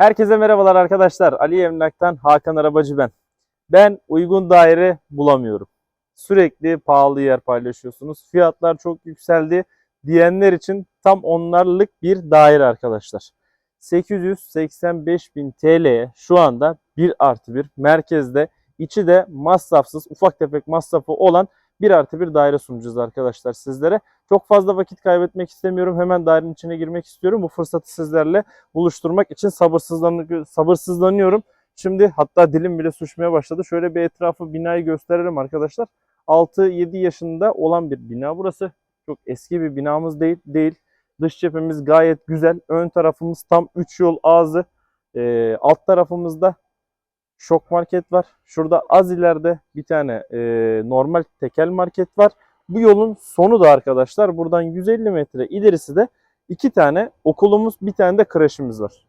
Herkese merhabalar arkadaşlar. Ali Emlak'tan Hakan Arabacı ben. Ben uygun daire bulamıyorum. Sürekli pahalı yer paylaşıyorsunuz. Fiyatlar çok yükseldi diyenler için tam onlarlık bir daire arkadaşlar. 885.000 TL'ye şu anda 1 artı 1 merkezde içi de masrafsız ufak tefek masrafı olan 1 artı 1 daire sunacağız arkadaşlar sizlere. Çok fazla vakit kaybetmek istemiyorum. Hemen dairenin içine girmek istiyorum. Bu fırsatı sizlerle buluşturmak için sabırsızlan sabırsızlanıyorum. Şimdi hatta dilim bile suçmaya başladı. Şöyle bir etrafı binayı gösterelim arkadaşlar. 6-7 yaşında olan bir bina burası. Çok eski bir binamız değil. değil. Dış cephemiz gayet güzel. Ön tarafımız tam 3 yol ağzı. Ee, alt tarafımızda şok market var. Şurada az ileride bir tane e, normal tekel market var. Bu yolun sonu da arkadaşlar buradan 150 metre ilerisi de iki tane okulumuz, bir tane de kreşimiz var.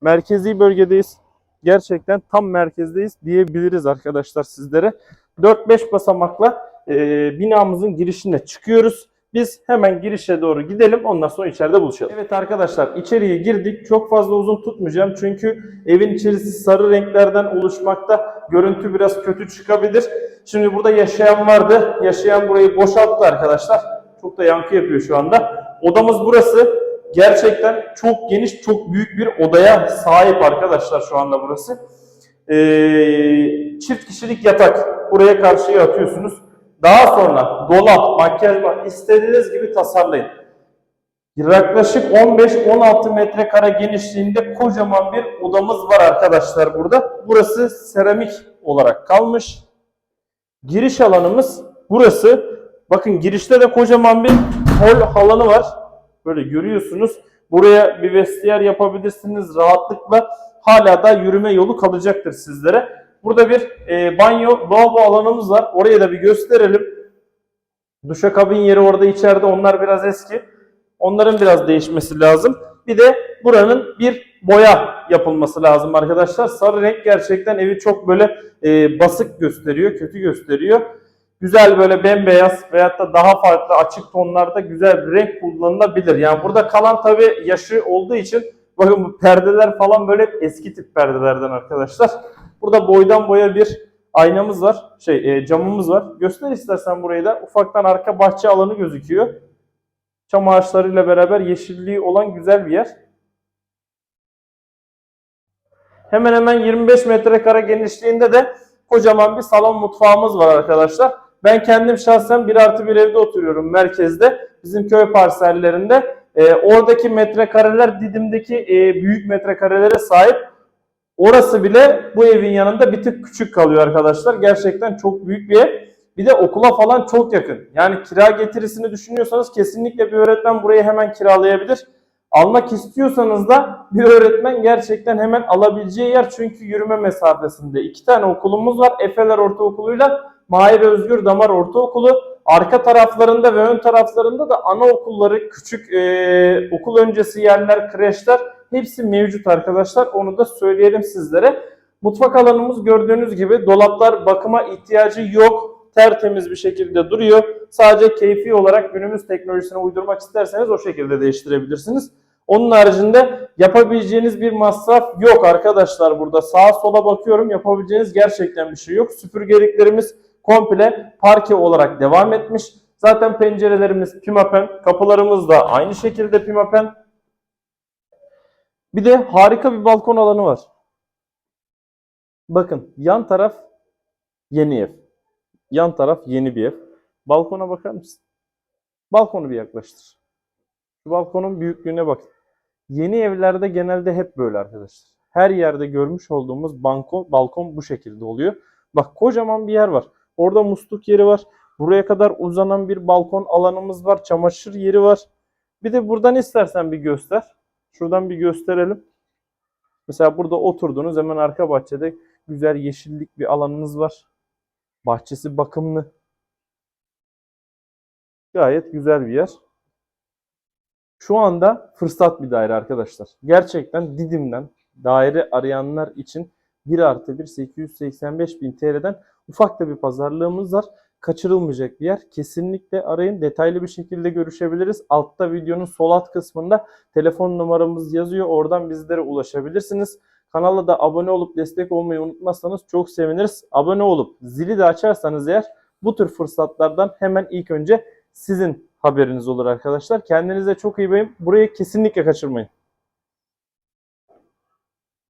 Merkezi bölgedeyiz. Gerçekten tam merkezdeyiz diyebiliriz arkadaşlar sizlere. 4-5 basamakla e, binamızın girişine çıkıyoruz. Biz hemen girişe doğru gidelim. Ondan sonra içeride buluşalım. Evet arkadaşlar içeriye girdik. Çok fazla uzun tutmayacağım. Çünkü evin içerisi sarı renklerden oluşmakta. Görüntü biraz kötü çıkabilir. Şimdi burada yaşayan vardı. Yaşayan burayı boşalttı arkadaşlar. Çok da yankı yapıyor şu anda. Odamız burası. Gerçekten çok geniş, çok büyük bir odaya sahip arkadaşlar şu anda burası. Ee, çift kişilik yatak. Buraya karşıya atıyorsunuz. Daha sonra dolap, makyaj var. İstediğiniz gibi tasarlayın. Yaklaşık 15-16 metrekare genişliğinde kocaman bir odamız var arkadaşlar burada. Burası seramik olarak kalmış. Giriş alanımız burası. Bakın girişte de kocaman bir hol alanı var. Böyle görüyorsunuz. Buraya bir vestiyer yapabilirsiniz rahatlıkla. Hala da yürüme yolu kalacaktır sizlere. Burada bir e, banyo, lavabo alanımız var. Orayı da bir gösterelim. Duşakabin yeri orada içeride. Onlar biraz eski. Onların biraz değişmesi lazım. Bir de buranın bir boya yapılması lazım arkadaşlar. Sarı renk gerçekten evi çok böyle e, basık gösteriyor, kötü gösteriyor. Güzel böyle bembeyaz veyahut da daha farklı açık tonlarda güzel bir renk kullanılabilir. Yani burada kalan tabi yaşı olduğu için bakın bu perdeler falan böyle eski tip perdelerden arkadaşlar. Burada boydan boya bir aynamız var. Şey e, camımız var. Göster istersen burayı da. Ufaktan arka bahçe alanı gözüküyor. Çam ağaçlarıyla beraber yeşilliği olan güzel bir yer. Hemen hemen 25 metrekare genişliğinde de kocaman bir salon mutfağımız var arkadaşlar. Ben kendim şahsen bir artı bir evde oturuyorum merkezde. Bizim köy parsellerinde. Ee, oradaki metrekareler Didim'deki e, büyük metrekarelere sahip. Orası bile bu evin yanında bir tık küçük kalıyor arkadaşlar. Gerçekten çok büyük bir ev. Bir de okula falan çok yakın. Yani kira getirisini düşünüyorsanız kesinlikle bir öğretmen burayı hemen kiralayabilir. Almak istiyorsanız da bir öğretmen gerçekten hemen alabileceği yer çünkü yürüme mesafesinde. İki tane okulumuz var. Efeler Ortaokulu'yla Mahir Özgür Damar Ortaokulu. Arka taraflarında ve ön taraflarında da anaokulları, küçük e, okul öncesi yerler, kreşler hepsi mevcut arkadaşlar. Onu da söyleyelim sizlere. Mutfak alanımız gördüğünüz gibi dolaplar bakıma ihtiyacı yok. Tertemiz bir şekilde duruyor. Sadece keyfi olarak günümüz teknolojisine uydurmak isterseniz o şekilde değiştirebilirsiniz. Onun haricinde yapabileceğiniz bir masraf yok arkadaşlar burada. Sağa sola bakıyorum yapabileceğiniz gerçekten bir şey yok. Süpürgeliklerimiz komple parke olarak devam etmiş. Zaten pencerelerimiz pimapen, kapılarımız da aynı şekilde pimapen. Bir de harika bir balkon alanı var. Bakın yan taraf yeni ev. Yan taraf yeni bir ev. Balkona bakar mısın? Balkonu bir yaklaştır. Şu balkonun büyüklüğüne bakın. Yeni evlerde genelde hep böyle arkadaşlar. Her yerde görmüş olduğumuz balkon, balkon bu şekilde oluyor. Bak kocaman bir yer var. Orada musluk yeri var. Buraya kadar uzanan bir balkon alanımız var. Çamaşır yeri var. Bir de buradan istersen bir göster. Şuradan bir gösterelim. Mesela burada oturdunuz hemen arka bahçede güzel yeşillik bir alanınız var. Bahçesi bakımlı. Gayet güzel bir yer. Şu anda fırsat bir daire arkadaşlar. Gerçekten Didim'den daire arayanlar için 1 artı 1 885 bin TL'den ufak da bir pazarlığımız var. Kaçırılmayacak bir yer. Kesinlikle arayın. Detaylı bir şekilde görüşebiliriz. Altta videonun sol alt kısmında telefon numaramız yazıyor. Oradan bizlere ulaşabilirsiniz. Kanala da abone olup destek olmayı unutmazsanız çok seviniriz. Abone olup zili de açarsanız eğer bu tür fırsatlardan hemen ilk önce sizin haberiniz olur arkadaşlar. Kendinize çok iyi bakın. Burayı kesinlikle kaçırmayın.